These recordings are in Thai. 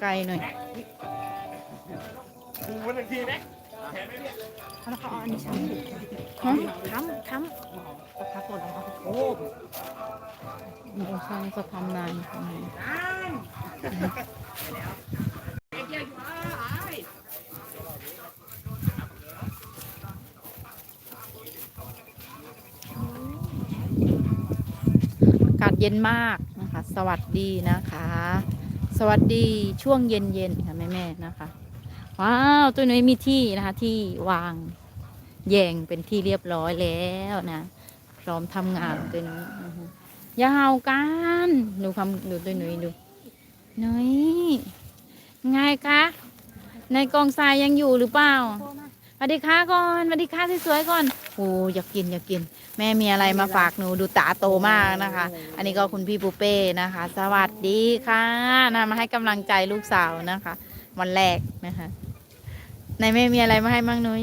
ไกลหน่อยกูวันหนึ่งทีนะแล้วเขาเอาอันนี้ช้ำฮะช้ำช้ำประทับหมดแล้วโอ้หนูช่างจะทำนานทำไมอากาศเย็นมาก สวัสดีนะคะ สวัสดีช่วงเย็นๆค่ะแม่ๆนะคะ ว้าวตัวนี้มีที่นะคะที่วางแยงเป็นที่เรียบร้อยแล้วนะ พร้อมทำงานตัวนี้นะคะอย่าเห่ากันดูคำดูตัวหนุ่ยดูหนุ่ยไงคะในกองทรายยังอยู่หรือเปล่า สวัสดีค่ะก่อนสวัสดีค่ะสวยๆก่อนโอ้อยากกินอยากกิน แม่มีอะไรมาฝากหนูดูตาโตมากนะคะ อันนี้ก็คุณพี่ปูเป้นะคะ สวัสดีค่ะนะมาให้กำลังใจลูกสาวนะคะ วันแรกนะคะในแม่มีอะไรมาให้มั่งนุ้ย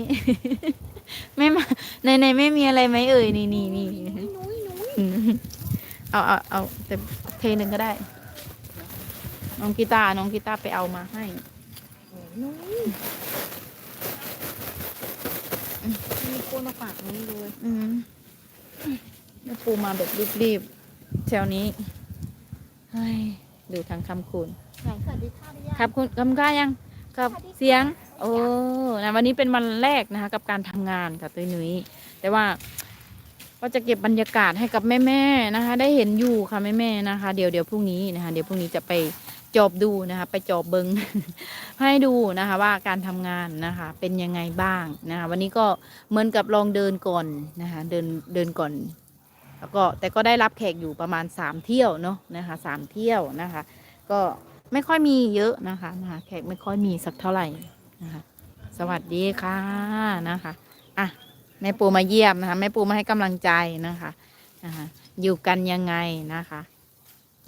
แม่มาในในแม่มีอะไรไหมเอ่ยนี่นี่นี่เอาเอาเอาแต่เทหนึ่งก็ได้ น้องกีตาร์น้องกีตาร์ไปเอามาให้ มีคนมาฝากนี้เลยอืมแม่ปูมาแบบรีบๆแถวนี้เฮ้ยดูทางคำคุณไหนสวัสดีค่ะพี่ยาครับคุณกำก้ายังกับเสียง โอ้นะวันนี้เป็นวันแรกนะคะ กับการทำงานกับตัวหนุยแต่ว่าก็จะเก็บบรรยากาศให้กับแม่ๆนะคะ ได้เห็นอยู่ค่ะแม่ๆนะคะ เดี๋ยวเดี๋ยวพรุ่งนี้นะคะ เดี๋ยวพรุ่งนี้จะไป จอบดูนะคะไปจอบเบิง ให้ดูนะคะว่าการทำงานนะคะเป็นยังไงบ้างนะคะวันนี้ก็เหมือนกับลองเดินก่อนนะคะเดินเดินก่อน แล้วก็แต่ก็ได้รับแขกอยู่ประมาณสามเที่ยวเนาะนะคะสามเที่ยวนะคะ ก็ไม่ค่อยมีเยอะนะคะนะคะแขกไม่ค่อยมีสักเท่าไหร่นะคะสวัสดีค่ะนะคะอะแม่ปูมาเยี่ยมนะคะแม่ปูมาให้กำลังใจนะคะนะคะอยู่กันยังไงนะคะ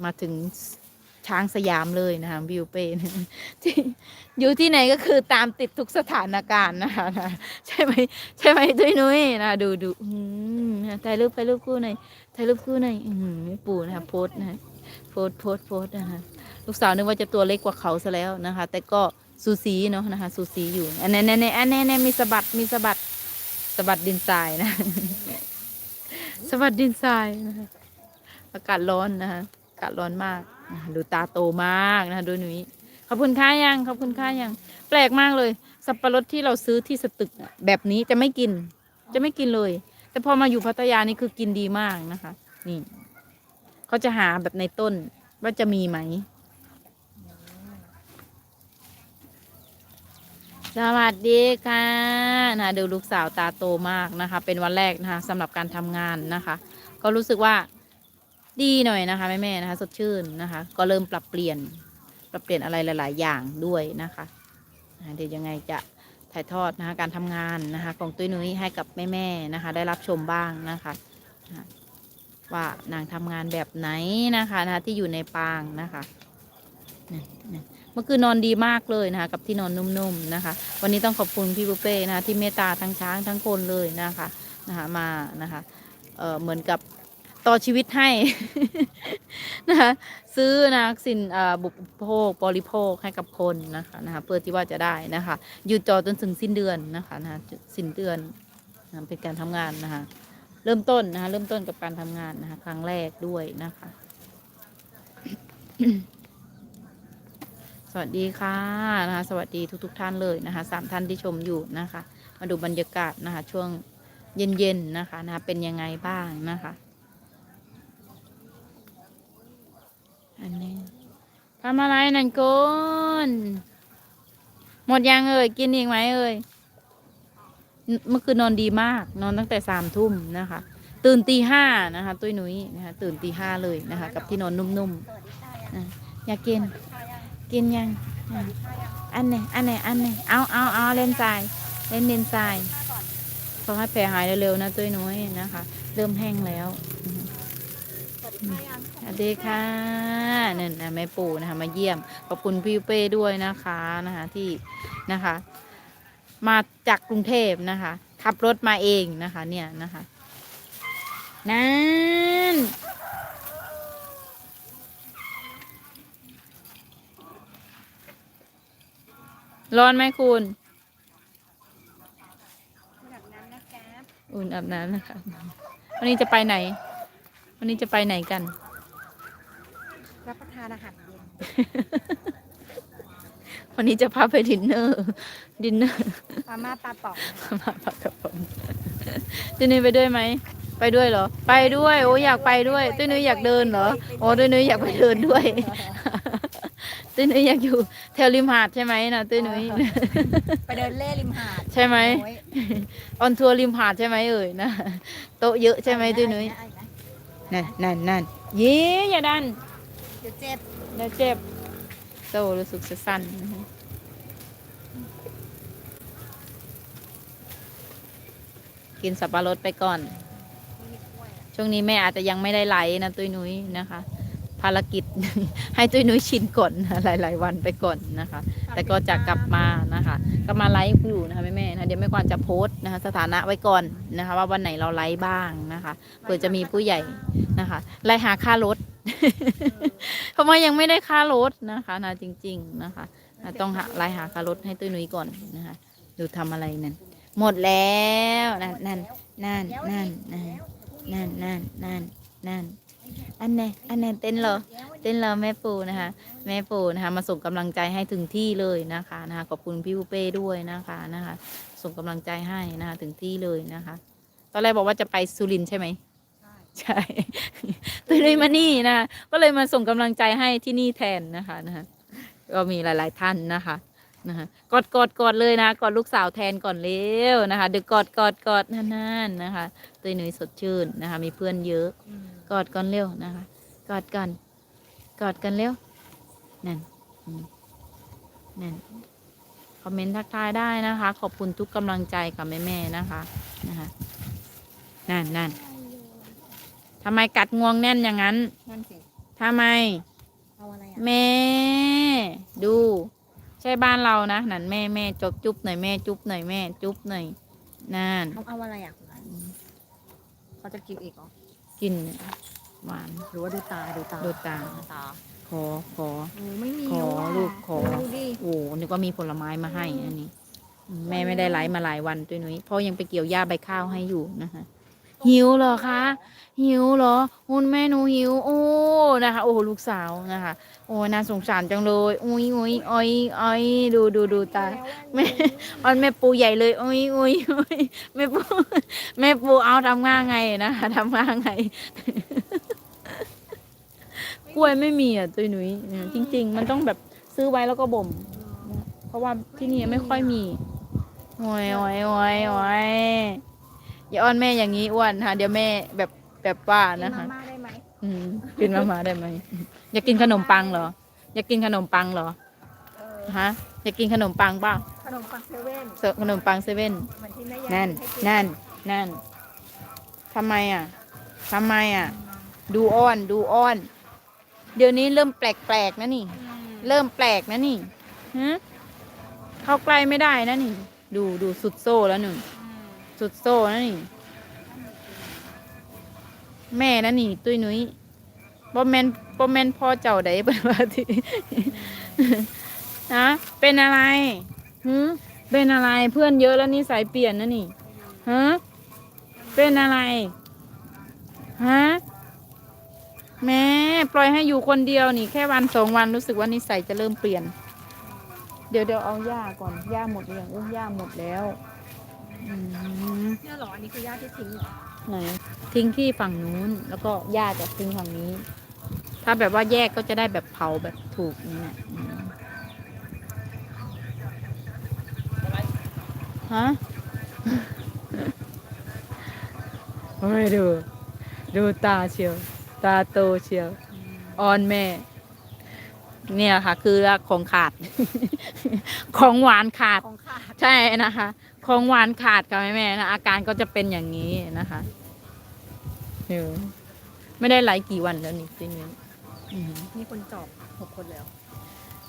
มาถึง ช้างสยามเลยนะคะวิวเป้ที่อยู่ที่ไหนก็คือตามติดทุกสถานการณ์นะคะนะใช่ไหมใช่ไหมตุ้ยนุ้ยนะดูดูอืมถ่ายรูปถ่ายรูปคู่หน่อยถ่ายรูปคู่หน่อยอืมแม่ปูนะคะโพสนะโพสโพสโพสนะคะลูกสาวนึกว่าจะตัวเล็กกว่าเขาซะแล้วนะคะ แต่ก็สูสีเนาะนะคะสูสีอยู่อันนี้อันนี้อันนี้มีสะบัดมีสะบัดสะบัดดินทรายนะสะบัดดินทรายนะคะอากาศร้อนนะคะอากาศร้อนมาก ดูตาโตมากนะคะดูหนุ่ยขอบคุณค่ายังขอบคุณค่ายัง แปลกมากเลย สับปะรดที่เราซื้อที่สตึกน่ะแบบนี้จะไม่กิน จะไม่กินเลย แต่พอมาอยู่พัทยานี่คือกินดีมากนะคะ นี่เขาจะหาแบบในต้นว่าจะมีไหมสวัสดีค่ะนะดูลูกสาวตาโตมากนะคะ เป็นวันแรกนะคะสำหรับการทำงานนะคะ ก็รู้สึกว่า ดีหน่อยนะคะแม่ๆนะคะ สดชื่นนะคะ ก็เริ่มปรับเปลี่ยนปรับเปลี่ยนอะไรหลาย ๆ อย่างด้วยนะคะเดี๋ยวยังไงจะถ่ายทอดนะคะการทำงานนะคะ ของตุ้ยนุ้ยให้กับแม่ๆนะคะ ได้รับชมบ้างนะคะ ว่านางทำงานแบบไหนนะคะนะคะที่อยู่ในปางนะคะเมื่อคืนนอนดีมากเลยนะคะ กับที่นอนนุ่มๆนะคะ วันนี้ต้องขอบคุณพี่บุฟเป้นะคะที่เมตตาทั้งช้างทั้งคนเลยนะคะนะคะมานะคะเเหมือนกับ ต่อชีวิตให้ นะคะซื้อนะสินบุปโภคบริโภคให้กับคนนะคะนะคะเพื่อที่ว่าจะได้นะคะอยู่จอจนถึงสิ้นเดือนนะคะนะคะสิ้นเดือนนะเป็นการทำงานนะคะเริ่มต้นนะคะเริ่มต้นกับการทำงานนะคะครั้งแรกด้วยนะคะ สวัสดีค่ะนะคะสวัสดีทุกๆทท่านเลยนะคะสามท่านที่ชมอยู่นะคะ มาดูบรรยากาศนะคะ ช่วงเย็นๆนะคะนะคะเป็นยังไงบ้างนะคะ อันนี้ทำอะไรนั่นกุนหมดยังเอ่ยกินอีกไหมเอ่ยเมื่อคืนนอนดีมาก นอนตั้งแต่สามทุ่มนะคะ ตื่นตีห้านะคะ ตุ้ยหนุ้ยนะคะ ตื่นตีห้าเลยนะคะ กับที่นอนนุ่มๆอะอยากกิน กินยังอันไหนอันไหนอันไหนเอาเอาเอาเล่นทรายเล่นเล่นทรายขอให้แผลหายเร็วๆนะตุ้ยน้ยนะคะ เริ่มแห้งแล้วอื สวัสดีค่ะนี่นะแม่ปู่นะคะมาเยี่ยม ขอบคุณพี่เป้ด้วยนะคะนะคะที่นะคะ มาจากกรุงเทพนะคะ ขับรถมาเองนะคะ เนี่ยนะคะนั่นร้อนไหมคุณอุ่นอาบน้ำนะคะ วันนี้จะไปไหน วันนี้จะไปไหนกัน รับประทานอาหารเย็นวันนี้จะพาไปดินเนอร์ ดินเนอร์มาม่าปลาป๋องนะคะมาปากกระป๋องตุ้ยนุ้ยไปด้วยไหม ไปด้วยเหรอ ไปด้วย โอ้อยากไปด้วยตุ้ยนุ้ยอยากเดินเหรอ โอ้ตุ้ยนุ้ยอยากไปเดินด้วย ตุ้ยนุ้ยอยากอยู่แถวริมหาดใช่ไหมนะตุ้ยนุ้ย ไปเดินเล่ริมหาดใช่ไหม โอ้ยออนทัวร์ริมหาดใช่ไหมเอ่ยนะ โต๊ะเยอะใช่ไหมตุ้ยนุ้ยเอาอีกไหม นั่นนั่นนั่นเย้อย่าดัน เดี๋ยวเจ็บเดี๋ยวเจ็บ โตรู้สึกจะสั้นนะฮะกินสับปะรดไปก่อนไม่มีกล้วยอะช่วงนี้แม่อาจจะยังไม่ได้ไลฟ์นะตุ้ยนุ้ยนะคะ ภารกิจ ให้ตุ้ยนุ้ยชินก่อนนะหลาย ๆ วันไปก่อนนะคะ แต่ก็จะกลับมานะคะ ก็มาไลฟ์อยู่นะคะแม่แม่ๆนะเดี๋ยวแม่กวานจะโพสต์นะคะสถานะไว้ก่อนนะคะ ว่าวันไหนเราไลฟ์บ้างนะคะเผื่อจะมีผู้ใหญ่นะคะไล่หาค่ารถเพราะว่ายังไม่ได้ค่ารถนะคะนะจริง ๆนะคะนะต้องหาไล่หาค่ารถให้ตุ้ยนุ้ยก่อนนะคะดูทำอะไรนั่นหมดแล้วนั่นนั่นนั่นนั่นนั่นนั่นนั่นนั่นนั่น อันไหนอันไหนเต้นเหรอเต้นรอแม่ปูนะคะ แม่ปูนะคะ มาส่งกำลังใจให้ถึงที่เลยนะคะนะคะขอบคุณพี่ปูเป้ด้วยนะคะนะคะ ส่งกำลังใจให้นะคะถึงที่เลยนะคะ ตอนแรกบอกว่าจะไปสุรินทร์ใช่ไหมใช่ใช่ตัวเลยมานี่นะคะก็เลยมาส่งกำลังใจให้ที่นี่แทนนะคะนะคะก็มีหลาย ๆ ท่านนะคะนะคะกอดกอดกอดเลยนะกอดลูกสาวแทนก่อนเร็วนะคะเดี๋ยวกอดกอดกอดนั่นๆนะคะ ตัวหนุ่ยสดชื่นนะคะ มีเพื่อนเยอะอืมกอดก่อนเร็วนะคะ กอดกัน กอดกันเร็ว นั่นอืมนั่น คอมเมนต์ทักทายได้นะคะ ขอบคุณทุกกำลังใจกับแม่ๆนะคะ นะคะ นั่นนั่นทำไมกัดงวงแน่นอย่างนั้น นั่นสิทำไมเอาอะไรอะแม่ ดู ใช่บ้านเรานะ นั่นแม่แม่จบจุ๊บหน่อยแม่จุ๊บหน่อยแม่จุ๊บหน่อยนั่นเอาเอาอะไรอะ เขาจะกินอีกเหรอกินหวาน หรือว่าดูตาดูตาดูตา ตาขอขอ โอ้ไม่มีขอว่ะลูกขอ ดูดิโอ้นึกว่ามีผลไม้มาให้อันนี้ แม่ไม่ได้ไลฟ์มาหลายวันตัวนุ้ยเพราะยังไปเกี่ยวหญ้าใบข้าวให้อยู่นะคะ หิวเหรอคะ หิวเหรอ คุณแม่หนูหิว โอ้นะคะ โอ้ลูกสาวนะคะ โอ้น่าสงสารจังเลยอุ้ยอุ้ยอ้อยอ้อยดูดูดูตาแม่ออนแม่ปูใหญ่เลยอุ้ยอุ้ยอุ้ยแม่ปูแม่ปูเอาทำง่าไงนะคะทำง่าไงกล้วยไม่มีอะตัวหนุยเนี่ยจริง ๆ มันต้องแบบซื้อไว้แล้วก็บ่ม เพราะว่าที่นี่ไม่ค่อยมีโอ้ยโอ้ยโอ้ยโอ้ย อย่าอ้อนแม่อย่างนี้อ้วนค่ะเดี๋ยวแม่แบบแบบว่ากินนะมาคะ ม่าได้ไหมอืมกินมามาได้ไหมอยากกินขนมปังเหรอ อยากกินขนมปังเหรอเออฮะอยากกินขนมปังเปล่าขนมปังเซเว่นเสิร์ฟขนมปังเซเว่นเหมือนที่แม่ยายนั่นให้กินั่นนั่นทำไมอะทำไมอะ ดูอ้อนดูอ้อน เดี๋ยวนี้เริ่มแปลกๆนะนี่ อืมเริ่มแปลกนะนี่ฮะเข้าใกล้ไม่ได้นะนี่ ดูดูสุดโซ่แล้วหนึ่งอืม สุดโซ่นะนี่ แม่นะนี่ ตุ้ยนุ้ยบอแมนบอแมนพ่อเจ้าใดเป็นว่าที่นะเป็นอะไรหืมเป็นอะไรเพื่อนเยอะแล้วนี่สายเปลี่ยนนะนี่ฮะเป็นอะไรฮะแม่ปล่อยให้อยู่คนเดียวนี่แค่วันสองวันรู้สึกว่านิสัยจะเริ่มเปลี่ยน เดี๋ยวเดี๋ยวเอาหญ้าก่อนหญ้าหมดหรือยังอุ้ยหญ้าหมดแล้ว เนี่ยเหรออันนี้คือย่าที่ทิ้งเหรอไหนทิ้งที่ฝั่งนู้น แล้วก็หญ้าจะทิ้งฝั่งนี้ ถ้าแบบว่าแยกก็จะได้แบบเผาแบบถูกนี่แหละอืมฮะโอ้ยดู ดูตาเชียว ตาโตเชียวออนแม่ เนี่ยค่ะ คือของขาด ของหวานขาดของขาดใช่นะคะ ของหวานขาดค่ะแม่แม่ๆนะอาการก็จะเป็นอย่างนี้นะคะเออไม่ได้ไลฟ์กี่วันแล้วนี่จริงๆอือหือมีคนจอบหกคนแล้ว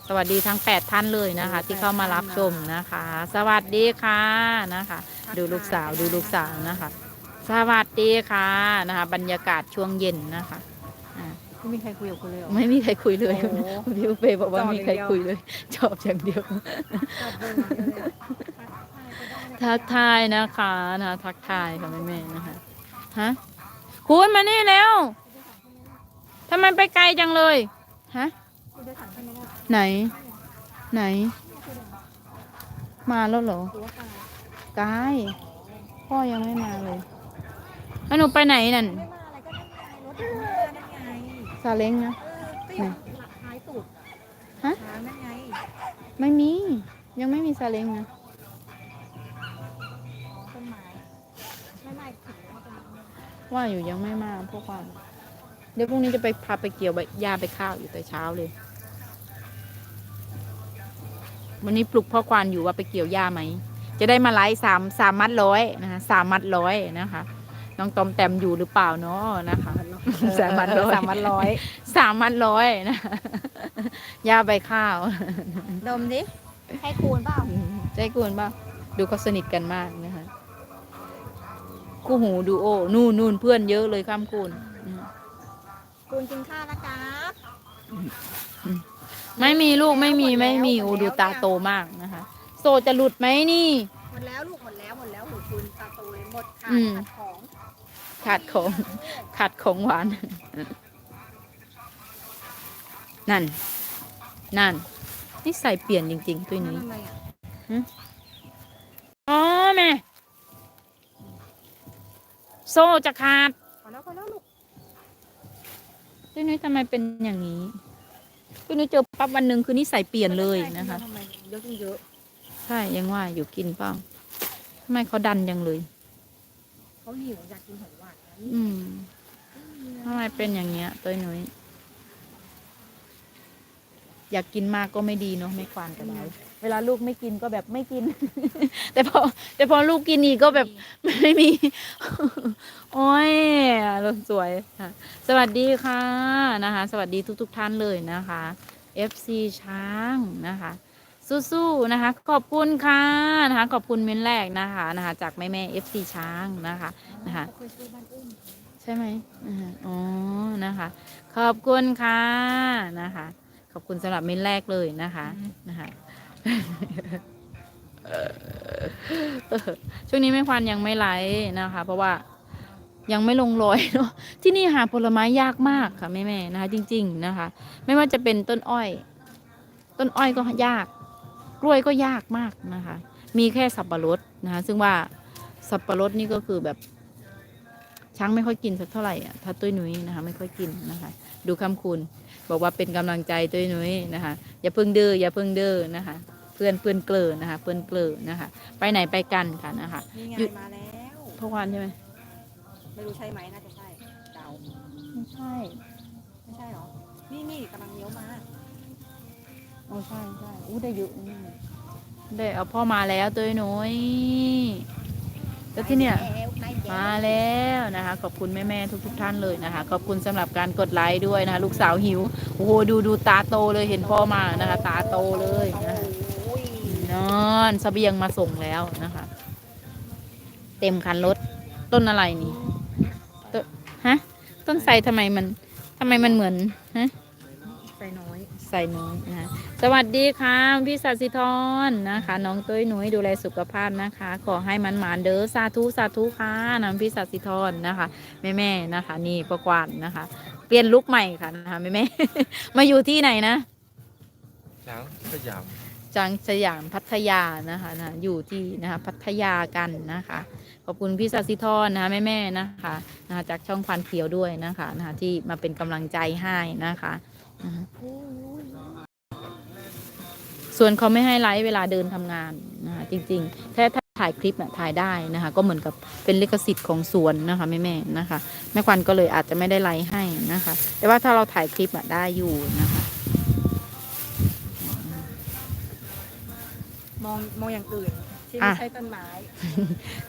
สวัสดีทั้งแปดท่านเลยนะคะโอ้ที่เข้ามารับแปดท่านชมนะคะ สวัสดีค่ะนะคะทักดูลูกสาวทายดูลูกสาวนะคะ สวัสดีค่ะนะคะ บรรยากาศช่วงเย็นนะคะอ่าไม่มีใครคุยกับคุณเลยเหรอไม่มีใครคุยเลยโอ้โหพี่เปบอกว่าจอบมีใครอย่างเดียวคุยเลย จอบอย่างเดียว ทักทายนะคะนะทักทายค่ะแม่ๆนะคะฮะคุณมานี่แล้วทำไมไปไกลจังเลยฮะคุณได้สั่งใช่ไหมล่ะไหน ไหน มาแล้วเหรอหรือว่าการกายพ่อยังไม่มาเลยแล้วหนูไปไหนนั่นไม่มาอะไรก็นั่นไงรถถึงมานั่นไงซาเล้งนะเออก็อย่างหลักท้ายสุดฮะช้างนั่นไงไม่มี ยังไม่มีซาเล้งนะ ว่าอยู่ยังไม่มาพวกว่าเดี๋ยวพรุ่งนี้จะไปพาไปเกี่ยวใบหญ้าไปข้าวอยู่แต่เช้าเลย วันนี้ปลุกพ่อควานอยู่ว่าไปเกี่ยวหญ้าไหม จะได้มาไลฟ์สามสามมัดร้อยนะคะสามมัดร้อยนะคะน้องตอมแตมอยู่หรือเปล่าเนาะนะคะสามพันร้อยสามพันร้อยสามมัดร้อยนะหญ้าใบข้าว ดมดิให้คูณเปล่าใจกวนป่ะดูเขาสนิทกันมากนะ คะคู่หูดูโอ นู่นนู่นเพื่อนเยอะเลยข้ามคูณอืมคูณกินข้าวนะครับไม่มีลูกไม่มีหมดแล้วไม่มีหมดแล้วโอ้ดูตาโตมากนะคะ โซจะหลุดไหมนี่ หมดแล้วลูกหมดแล้วหมดแล้วหูคูณตาโตเลยหมดขาอืดมขาดของขาดของขาดของหวาน นั่น นั่นนี่ใส่เปลี่ยนจริง ๆ ตัวนี้ทำไมอะอ๋อแม่ โซจะขาดพอแล้วพอแล้วลูกตัวนี้ทำไมเป็นอย่างนี้ตัวนี้เจอปั๊บวันหนึ่งคือนิสัยเปลี่ยนเลยนะคะทำไมเยอะเยอะใช่ยังว่าอยู่กินเปล่าทำไมเขาดันยังเลยเขาหิวอยากกินของหวานนะอืมทำไมเป็นอย่างเงี้ยตัวหนุยอยากกินมากก็ไม่ดีเนาะไม่ควานกับเราเวลาลูกไม่กินก็แบบไม่กิน แต่พอแต่พอลูกกินอีกก็แบบไม่มี โอ้ยรถสวยค่ะ สวัสดีค่ะนะคะ สวัสดีทุกๆท่านเลยนะคะ FC ช้างนะคะสู้ๆนะคะ ขอบคุณค่ะนะคะ ขอบคุณเม้นแรกนะคะนะคะ จากแม่แม่ FC ช้างนะคะนะคะใช่ไหมอ๋อนะคะ ขอบคุณค่ะนะคะ ขอบคุณสำหรับเม้นแรกเลยนะคะนะคะ ช่วงนี้แม่ควันยังไม่ไลฟ์นะคะ เพราะว่ายังไม่ลงรอยเนาะที่นี่หาผลไม้ยากมากค่ะแม่ๆนะคะ จริง ๆนะคะ ไม่ว่าจะเป็นต้นอ้อย ต้นอ้อยก็ยาก กล้วยก็ยากมากนะคะ มีแค่สับปะรดนะคะ ซึ่งว่าสับปะรดนี่ก็คือแบบ ช้างไม่ค่อยกินสักเท่าไหร่อะถ้าตุ้ยนุ้ยนะคะ ไม่ค่อยกินนะคะ ดูคำคุณ บอกว่าเป็นกำลังใจตุ้ยนุ้ยนะคะ อย่าเพิ่งดื้ออย่าเพิ่งดื้อนะคะ เพื่อนเพื่อนเกลือนะคะ เพื่อนเกลือนะคะ ไปไหนไปกันค่ะนะคะมีหยุงานดมาแล้วพวกวันใช่ไหมไม่รู้ใช่ไหมน่าจะใช่เดาไม่ใช่ไม่ใช่หรอนี่นี่กำลังเลี้ยวมาโอ้ใช่ใช่อู้ได้เยอะนะเนี่ยได้เอาพ่อมาแล้วตุ้ยนุ้ยแล้วที่เนี่ยแล้วใกล้แล้วมาแล้วนะคะ ขอบคุณแม่ๆทุก ๆ ท่านเลยนะคะ ขอบคุณสำหรับการกดไลค์ด้วยนะคะลูกสาวหิวโอ้โหดูดูตาโตเลยเห็นพ่อมานะคะ ตาโตเลยนะคะโอ้ยนอนเสบียงมาส่งแล้วนะคะ เต็มคันรถต้นอะไรนี่ต้นฮะต้นไทรทำไมมันทำไมมันเหมือนฮะใส่น้อยใส่น้อยนะคะสวัสดีค่ะพี่สัสิธรนะคะ น้องตุ้ยหนุ่ยดูแลสุขภาพนะคะ ขอให้มันหมานเด้อสาธุสาธุค่ะน้องพี่สัสิธรนะคะ แม่แม่ๆนะคะ นี่ประกวานนะคะ เปลี่ยนลุกใหม่ค่ะนะคะแม่แม่ๆมาอยู่ที่ไหนนะช้างสยาม จังสยามพัทยานะคะนะอยู่ที่นะคะพัทยากันนะคะ ขอบคุณพี่สัสิธรนะคะแม่ๆนะคะนะคะจากช่องพันเขียวด้วยนะคะนะคะที่มาเป็นกำลังใจให้นะคะส่วนเขาไม่ให้ไลฟ์เวลาเดินทำงานนะคะจริงๆถ้าถ้าถ่ายคลิปน่ะถ่ายได้นะคะ ก็เหมือนกับเป็นลิขสิทธิ์ของสวนนะคะแม่ๆนะคะแม่ควันก็เลยอาจจะไม่ได้ไลฟ์ให้นะคะ แต่ว่าถ้าเราถ่ายคลิปอะได้อยู่นะคะ มองมองอย่างอื่นที่อะไม่ใช่ต้นไม้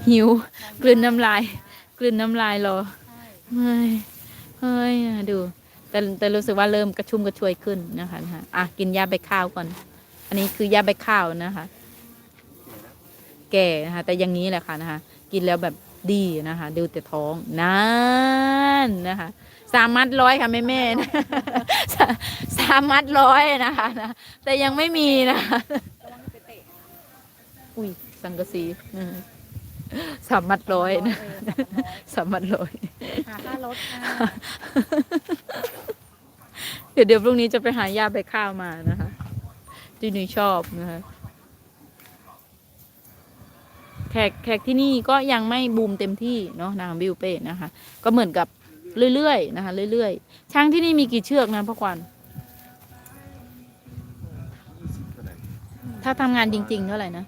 หิว กลืนน้ำลาย กลืนน้ำลายรอใช่ เฮ้ยเฮ้ยอะดู แต่แต่รู้สึกว่าเริ่มกระชุ่มกระชวยขึ้นนะคะนะคะอะกินยาใบข้าวก่อน อันนี้คือยาใบข้าวนะคะ แก่นะคะแต่อย่างนี้แหละค่ะนะคะ กินแล้วแบบดีนะคะ ดูแต่ท้องนั่นนะคะสามมัดร้อยค่ะแม่แม่ๆนะสาสามมัดร้อยนะคะนะแต่ยังไม่มีนะคะ อุ้ยสังกะสีอืมสามมัดร้อยนะเออสามมัดร้อยหาค่ารถค่ะเดี๋ยวเดี๋ยวพรุ่งนี้จะไปหายาใบข้าวมานะคะที่หนูชอบนะคะแขกแขกที่นี่ก็ยังไม่บูมเต็มที่เนาะนางบิวเป้นะคะ ก็เหมือนกับเรื่อยๆนะคะเรื่อยๆช้างที่นี่มีกี่เชือกนะพ่อควันยี่สิบเท่าไหร่ถ้าทำงานจริงๆเท่าไหร่นะ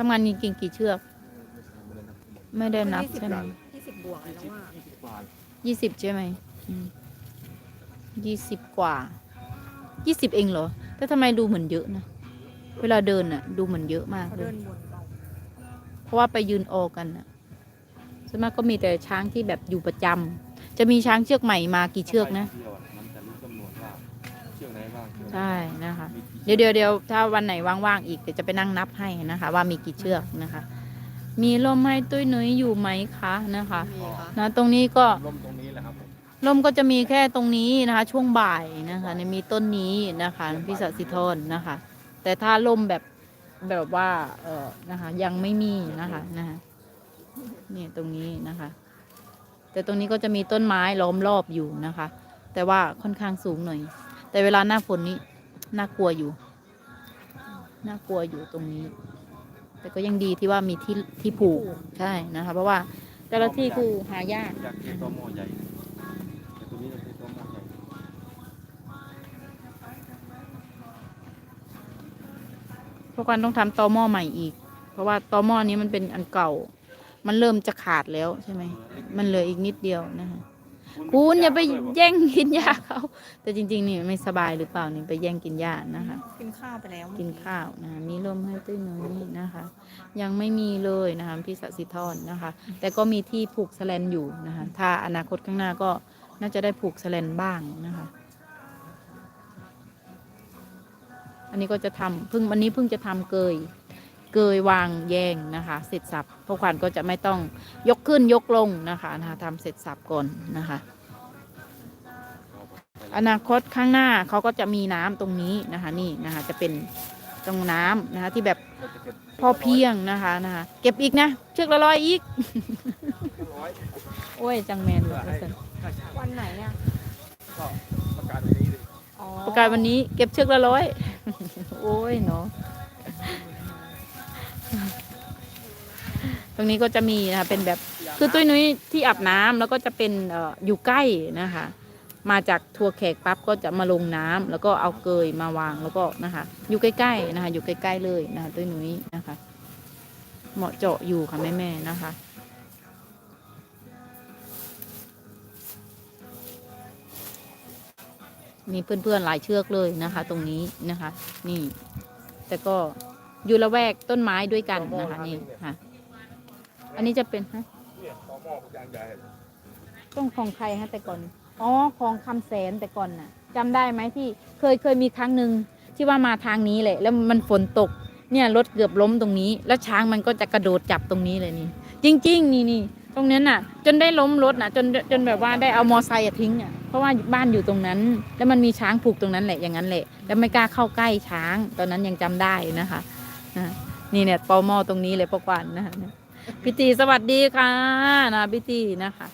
ทำงานจริงๆกี่เชือกไม่ใช่ไม่ได้นับไม่ได้นับใช่ไหมยี่สิบบวกเลยยี่นะสิบว่ายี่สิบกว่ายี่สิบใช่ไหมยี่สิบกว่ายี่สิบเองเหรอ แต่ทำไมดูเหมือนเยอะนะ เวลาเดินน่ะดูเหมือนเยอะมากเขาเลเดิยนวนเราเพราะว่าไปยืนออกันน่ะส่วนมากก็มีแต่ช้างที่แบบอยู่ประจำจะมีช้างเชือกใหม่มากี่เชือกนะ เใช่นะคะมีกี่เดี๋ยวเดี๋ยวเดี๋ยวถ้าวันไหนว่างๆอีกเดี๋ยวจะไปนั่งนับให้นะคะ ว่ามีกี่เชือกนะคะ มีลมให้ตุ้ยหนุยอยู่ไหมคะนะคะมีค่ะ นะตรงนี้ก็ ร่มตรงนี้แหละครับผมลมก็จะมีแค่ตรงนี้นะคะ ช่วงบ่ายนะคะเนี่ยมีต้นนี้นะคะพิสัสิธรนะคะ แต่ถ้าลมแบบแบบว่าเออนะคะ ยังไม่มีนะคะนะคะเนี่ยตรงนี้นะคะ แต่ตรงนี้ก็จะมีต้นไม้ล้อมรอบอยู่นะคะ แต่ว่าค่อนข้างสูงหน่อย แต่เวลาหน้าฝนนี้น่ากลัวอยู่ น่ากลัวอยู่ตรงนี้ แต่ก็ยังดีที่ว่ามีที่ที่ผูกใช่นะคะเพราะว่าแต่ละที่คือหายากอยากเจอตัวหม้อใหญ่แต่ตัวนี้เราเป็นตัวหม้อใหญ่เพราะกันต้องทำตอหม้อใหม่อีก เพราะว่าตอหม้อนี้มันเป็นอันเก่า มันเริ่มจะขาดแล้วใช่ไหมมันเหลืออีกนิดเดียวนะคะ คุณอย่าไปแย่งกินหญ้าเขา แต่จริง ๆ นี่ไม่สบายหรือเปล่านี่ไปแย่งกินหญ้านะคะ กินข้าวไปแล้วเมื่อกินข้าวนะคะมีลมให้ตื้นน้อยนะคะ ยังไม่มีเลยนะคะพี่สัสิธรนะคะ แต่ก็มีที่ผูกแสแลนอยู่นะคะ ถ้าอนาคตข้างหน้าก็น่าจะได้ผูกแสแลนบ้างนะคะ อันนี้ก็จะทำเพิ่งวันนี้เพิ่งจะทำเกยเกยวางแยงนะคะ เสร็จสับพวกขวัญก็จะไม่ต้องยกขึ้นยกลงนะคะนะคะทำเสร็จสับก่อนนะคะ อนาคตข้างหน้าเขาก็จะมีน้ำตรงนี้นะคะนี่นะคะจะเป็นตรงน้ำนะคะที่แบบเราจะเก็บพอเพียงนะคะนะคะเก็บอีกนะเชือกละร้อยอีกร้อยโอ้ยจังแมนเลยว่าซั่นวันไหนอะก็ประกาศวันนี้เลยอ๋อประกาศวันนี้เก็บเชือกละร้อยโอ้ยเนาะตรงนี้ก็จะมีนะคะเป็นแบบคือตุ้ยนุ้ยที่อาบน้ำแล้วก็จะเป็นเอ่ออยู่ใกล้นะคะ มาจากทัวร์แขกปั๊บก็จะมาลงน้ำแล้วก็เอาเกยมาวางแล้วก็นะคะ อยู่ใกล้ๆนะคะ อยู่ใกล้ๆเลยนะคะตุ้ยนุ้ยนะคะ เหมาะเจาะอยู่ค่ะแม่ๆนะคะมีเพื่อนๆหลายเชือกเลยนะคะ ตรงนี้นะคะ นี่ แต่ก็อยู่ละแวกต้นไม้ด้วยกันนะคะ นี่ค่ะ อันนี้จะเป็นฮะเนี่ยต่อหม้อเป็นยางใหญ่ต้องของใครฮะแต่ก่อน อ๋อของคำแสนแต่ก่อนน่ะจำได้ไหมที่เคยเคยมีครั้งหนึ่งที่ว่ามาทางนี้แหละแล้วมันฝนตก เนี่ยรถเกือบล้มตรงนี้ แล้วช้างมันก็จะกระโดดจับตรงนี้เลยนี่ จริง ๆ นี่นี่ตรงนั้นน่ะ จนได้ล้มรถน่ะ จนจนแบบว่าได้เอามอไซค์ทิ้งอะเพราะว่าบ้านอยู่ตรงนั้น แล้วมันมีช้างผูกตรงนั้นแหละอย่างนั้นแหละ แล้วไม่กล้าเข้าใกล้ช้าง ตอนนั้นยังจำได้นะคะนี่เนี่ยปอมอตรงนี้เลยปอกวันนะคะพิธีสวัสดีค่ะนะพิธีนะคะ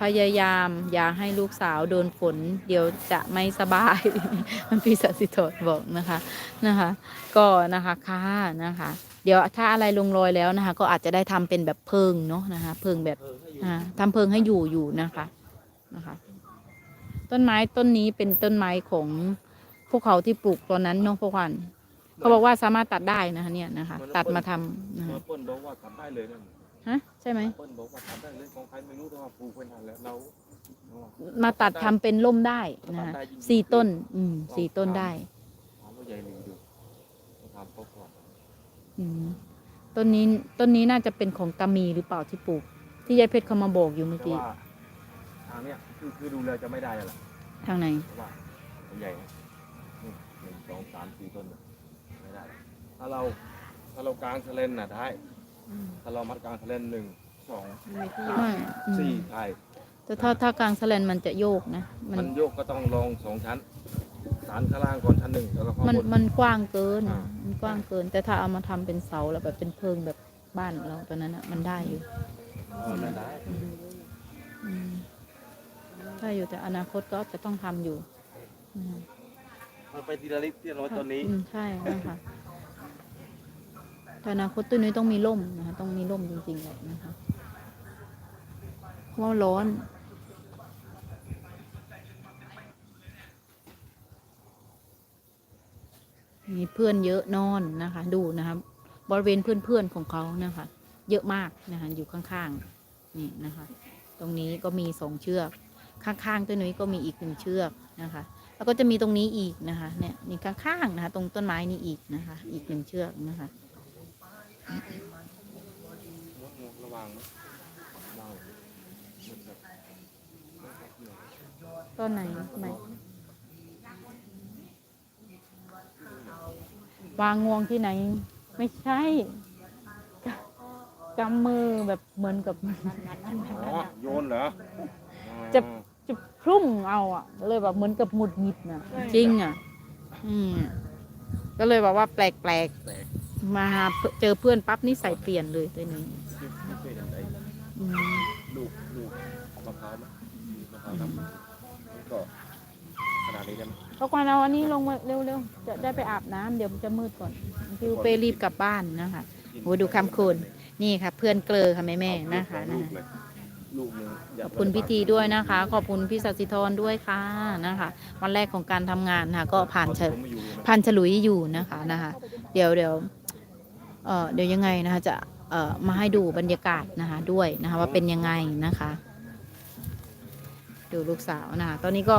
พยายามอย่าให้ลูกสาวโดนฝน เดี๋ยวจะไม่สบายพี่สัสิโธรบอกนะคะนะคะ ก็นะคะค่ะนะคะ เดี๋ยวถ้าอะไรลงรอยแล้วนะคะ ก็อาจจะได้ทำเป็นแบบเพิงเนาะนะคะเพิงแบบเออให้อยู่อ่าทำเพิงให้อยู่อยู่นะคะนะคะ ต้นไม้ต้นนี้เป็นต้นไม้ของพวกเขาที่ปลูกตอนนั้นเนาะพวกวันเขาบอกว่าสามารถตัดได้นะคะเนี่ยนะคะ ตัดมาทำนะคะ อเปิ้ลบอกว่าทำได้เลยนั่นฮะใช่ไหมเปิ้ลบอกว่าทำได้เลยของใครไม่รู้แต่ว่าปลูกเป็นทันแล้วเรามาตัดทำเป็นร่มได้นะคะสี่ต้น อืมสี่ต้นได้ถามว่าใหญ่หรือดูต้องถามเขาก่อนอืมต้นนี้ต้นนี้น่าจะเป็นของตามีหรือเปล่าที่ปลูก ที่ยายเพชรเขามาบอกอยู่เมื่อแต่กี้ว่าทางเนี้ยคือคือดูแลจะไม่ได้แล้วล่ะทางไหน เพราะว่ามันใหญ่นะนี่หนึ่งสองสามสี่ต้นน่ะไม่ได้ถ้าเราถ้าเรากางเทเลนน่ะได้ ถ้าเรามัดกางเทเลนหนึ่งสองมีที่ไม่อืมสี่ได้แต่ถ้าถ้ากลางสแลนมันจะโยกนะ มันมันโยกก็ต้องลองสองชั้นฐานข้างล่างก่อนชั้นหนึ่งแล้วก็ข้างมันบน มันกว้างเกินอ่า มันกว้างเกิน แต่ถ้าเอามาทำเป็นเสาแล้วแบบเป็นเพิงแบบบ้านเราตอนนั้นอะมันได้อยู่เออได้อืมได้อยู่แต่อนาคตก็จะต้องทำอยู่อืม มันไปทีละลิตรทีละร้อยต้นนี้ อืมใช่นะคะ แต่อนาคตตัวนี้ยต้องมีร่มนะคะต้องมีร่มจริงๆเลยนะคะเพราะว่าร้อนมีเพื่อนเยอะนอนนะคะ ดูนะคะบริเวณเพื่อนๆของเขานะคะ เยอะมากนะคะอยู่ข้างๆนี่นะคะ ตรงนี้ก็มีสองเชือก ข้างๆตัวนี้ก็มีอีกหนึ่งเชือกนะคะ แล้วก็จะมีตรงนี้อีกนะคะ เนี่ยนี่ข้างๆนะคะ ตรงต้นไม้นี้อีกนะคะ อีกหนึ่งเชือกนะคะ ระวังนะระวังต้นไหนไหนวางงวงที่ไหน ไม่ใช่กำมือแบบเหมือนกับโยนเหรอ จะจะพรุ่งเอาอะ เลยแบบเหมือนกับหมุดหงิดนะจริงอะ อืม ก็เลยบอกว่าแปลกแปลก มาเจอเพื่อนปั๊บนี่ใส่เปลี่ยนเลยตัวนี้ไม่เคยเห็นไอ้อืมลูกลูกมะพร้าวไหมมะพร้าวน้ำมันก็ขนาดนี้ได้ไหมเพราะกวานเอาอันนี้ลงมาเร็วๆ จะได้ไปอาบน้ำเดี๋ยวมันจะมืดก่อนพี่เป้รีบกลับบ้านนะคะโหดูคำคุณ นี่ค่ะ เพื่อนเกลอค่ะแม่แม่ๆนะคะลูนะกคะ เลยลูกหนึ่งอขยากอบคุณพิธีด้วยนะคะ ขอบคุณพี่สัสิธรด้วยค่ะนะคะ วันแรกของการทำงานนะคะก็ผ่านเฉผมไม่อยู่เลยนะผ่านฉลุยอยู่นะคะนะคะ เดี๋ยวเดี๋ยว เดี๋ยวยังไงนะคะจะมาให้ดูบรรยากาศนะคะด้วยนะคะว่าเป็นยังไงนะคะ ดูลูกสาวนะคะตอนนี้ก็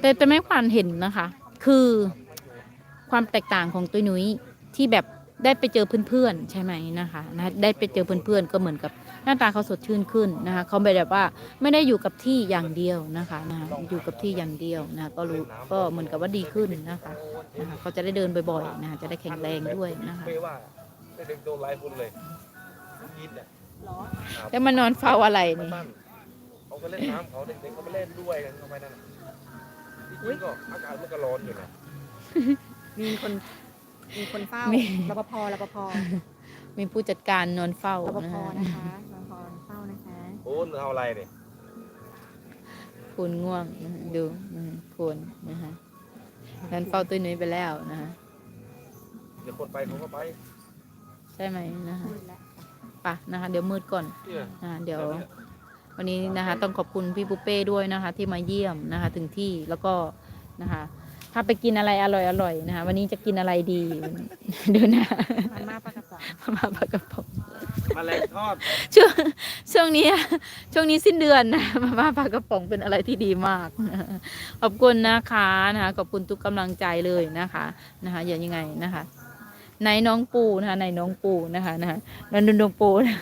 แต่แต่ไม่ควานเห็นนะคะ คือความแตกต่างของตุ้ยนุ้ยที่แบบได้ไปเจอเพื่อนๆใช่ไหมนะคะนะได้ไปเจอเพื่อนๆก็เหมือนกับ หน้าตาเขาสดชื่นขึ้นนะคะเขาไม่แบบว่าไม่ได้อยู่กับที่อย่างเดียวนะคะนะคะอยู่กับที่อย่างเดียวนะคะก็รู้ก็เหมือนกับว่าดีขึ้นนะคะนะคะเขาจะได้เดินบ่อยๆนะคะจะได้แข็งแรงด้วยนะคะไม่ว่าไม่เด็กโดนไล่คนเลยยินเนี่ยเหรอแล้วมานอนเฝ้าอะไรนี่บ้านเขาก็เล่นน้ำเขาเด็กๆเขาไปเล่นด้วยกันเข้าไปนั่นน่ะจริงๆก็อากาศมันก็ร้อนอยู่นะมีคนมีคนเฝ้ามีรปภรปภมีผู้จัดการนอนเฝ้ารปนะภคะนะคะรปภเฝ้า นะคะโอ้หนูเอาอะไรเนี่ยคุณง่วงนะคะดูนะคะคุณนะคะนั้นเฝ้าตุ้ยนุ้ยไปแล้วนะคะเดี๋ยวคนไปเขาก็ไปใช่ไหมนะคะมืดแล้วไปะนะคะ เดี๋ยวมืดก่อนเนี่ยนะคะเดี๋ยว วันนี้นะคะ ต้องขอบคุณพี่ปุเป้ด้วยนะคะ ที่มาเยี่ยมนะคะ ถึงที่แล้วก็นะคะ พาไปกินอะไรอร่อยๆนะคะวันนี้จะกินอะไรดี ดูนะมันมาปลากระป๋องมาปลากระป๋องมาแรงทอดช่วงช่วงนี้ช่วงนี้สิ้นเดือนนะมาม่าปลากระป๋องเป็นอะไรที่ดีมาก ขอบคุณนะคะนะคะขอบคุณทุกกำลังใจเลยนะคะนะคะอย่างยังไงนะคะในน้องปูนะคะในน้องปูนะคะนะคะนันนน้องปูนะ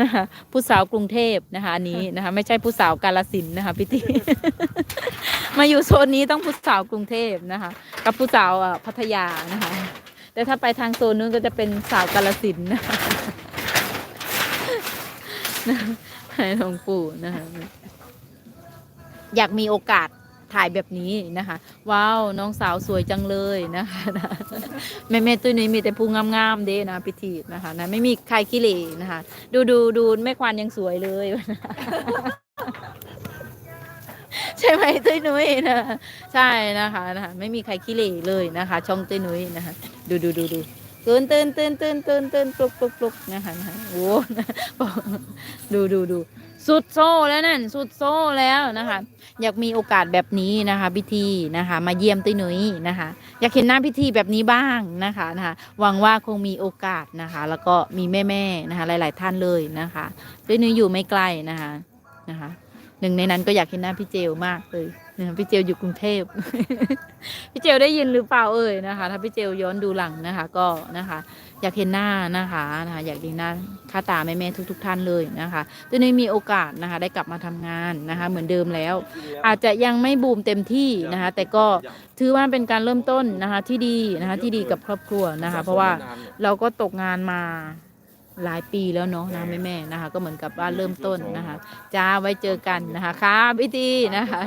นะคะผู้สาวกรุงเทพนะคะอันนี้นะคะ ไม่ใช่ผู้สาวกาลสินนะคะพี่ตีมาอยู่โซนนี้ต้องผู้สาวกรุงเทพนะคะ กับผู้สาวอะพัทยานะคะ แต่ถ้าไปทางโซนนู้นก็จะเป็นสาวกาลสินนะคะให้หลวงปู่นะคะอยากมีโอกาส ถ่ายแบบนี้นะคะ ว้าวน้องสาวสวยจังเลยนะคะแม่แม่ตัวนี้มีแต่ภูงามๆเด้นะพิธีนะคะนะไม่มีใครขี้เหร่นะคะ ดูดูดูแม่ควานยังสวยเลย ใช่ไหมตุ้ยนุ้ยนะใช่นะคะนะคะไม่มีใครขี้เหร่เลยนะคะ ช่องตุ้ยนุ้ยนะคะ ดูดูดูดู ตื่นตื่นตื่นตื่นตื่นตื่นปลุกปลุกปลุกนะคะนะคะโอ้ดูดูดูสุดโซ่แล้วนั่นสุดโซ่แล้วนะคะ อยากมีโอกาสแบบนี้นะคะพิธีนะคะ มาเยี่ยมตุ้ยนุ้ยนะคะ อยากเห็นหน้าพิธีแบบนี้บ้างนะคะนะคะหวังว่าคงมีโอกาสนะคะ แล้วก็มีแม่ๆนะคะ หลาย ๆ ท่านเลยนะคะตุ้ยนุ้ยอยู่ไม่ไกลนะคะนะคะ หนึ่งในนั้นก็อยากเห็นหน้าพี่เจลมากเลย นะพี่เจลอยู่กรุงเทพ พี่เจลได้ยินหรือเปล่าเอ่ยนะคะ ถ้าพี่เจลย้อนดูหลังนะคะ ก็นะคะ อยากเห็นหน้านะคะนะคะอยากเห็นหน้าค่าตาแม่ๆทุกๆท่านเลยนะคะตัวนี้มีโอกาสนะคะ ได้กลับมาทำงานนะคะ เหมือนเดิมแล้ว อาจจะยังไม่บูมเต็มที่นะคะ แต่ก็ถือว่าเป็นการเริ่มต้นนะคะที่ดีนะคะที่ดีกับครอบครัวนะคะ เพราะว่าเราก็ตกงานมาหลายปีแล้วเนาะนะแม่แม่นะคะ ก็เหมือนกับว่าเริ่มต้นนะคะจ้าไว้เจอกันนะคะครับพี่ตีนะคะ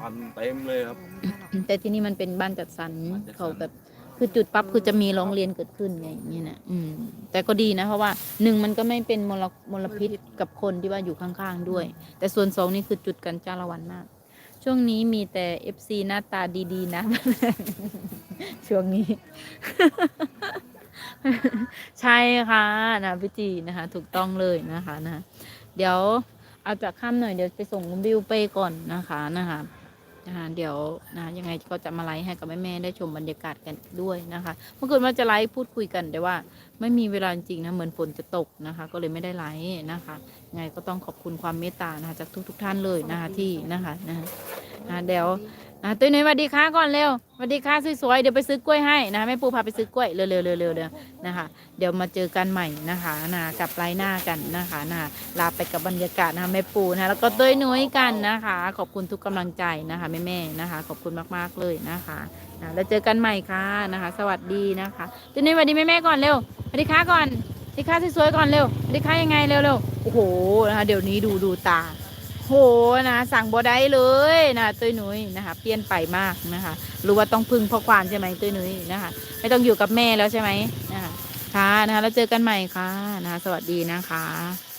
พันเต็มเลยครับ แต่ที่นี่มันเป็นบ้านจัดสรรบ้านจัดสรรเขาแบบคือจุดปั๊บคือจะมีร้องเรียนเกิดขึ้นไงอย่างนี้นะอืม แต่ก็ดีนะเพราะว่าหนึ่งมันก็ไม่เป็นมลมลพิษกับคนที่ว่าอยู่ข้างๆด้วย แต่ส่วนสองนี่คือจุดกันจ้าละวันมาก ช่วงนี้มีแต่เอฟซีหน้าตาดีๆ นะ ช่วงนี้ ใช่ค่ะนะพี่จีนะคะ ถูกต้องเลยนะคะนะ เดี๋ยว เอาจากข้ามหน่อยเดี๋ยวไปส่งคุณบิวไปก่อนนะคะนะคะนะคะเดี๋ยวนะยังไงก็จะมาไลฟ์ให้กับแม่ๆได้ชมบรรยากาศกันด้วยนะคะเมื่อคืนว่าจะไลฟ์พูดคุยกันแต่ว่า ไม่มีเวลาจริงนะเหมือนฝนจะตกนะคะ ก็เลยไม่ได้ไลฟ์นะคะยังไงก็ต้องขอบคุณความเมตตานะคะจากทุกๆท่านเลยนะคะที่นะคะนะคะเดี๋ยว อ่าตุ้ยหนุ่ยสวัสดีค่ะก่อนเร็วสวัสดีค่ะสวยๆเดี๋ยวไปซื้อกล้วยให้นะแม่ปูพาไปซื้อกล้วยเร็วๆเร็วๆเร็วนะคะ เดี๋ยวมาเจอกันใหม่นะคะนะกับไลน์หน้ากันนะคะนะลาไปกับบรรยากาศนะคะแม่ปูนะคะแล้วก็ตุ้ยหนุ่ยกันนะคะ ขอบคุณทุกกำลังใจนะคะแม่ๆนะคะ ขอบคุณมากๆเลยนะคะนะแล้วเจอกันใหม่ค่ะนะคะ สวัสดีนะคะตุ้ยหนุ่ยสวัสดีแม่ๆก่อนเร็วสวัสดีค่ะก่อนสวัสดีค่ะสวยๆก่อนเร็วสวัสดีค่ะยังไงเร็วๆโอ้โหนะคะเดี๋ยวนี้ดูดูตา โหนะสั่งบอได้เลยนะตุ้ยหนุยนะคะเปลี่ยนไปมากนะคะ รู้ว่าต้องพึ่งพ่อควานใช่ไหมตุ้ยหนุยนะคะ ไม่ต้องอยู่กับแม่แล้วใช่ไหมนะคะค่ะนะคะแล้วเจอกันใหม่ค่ะนะคะสวัสดีนะคะ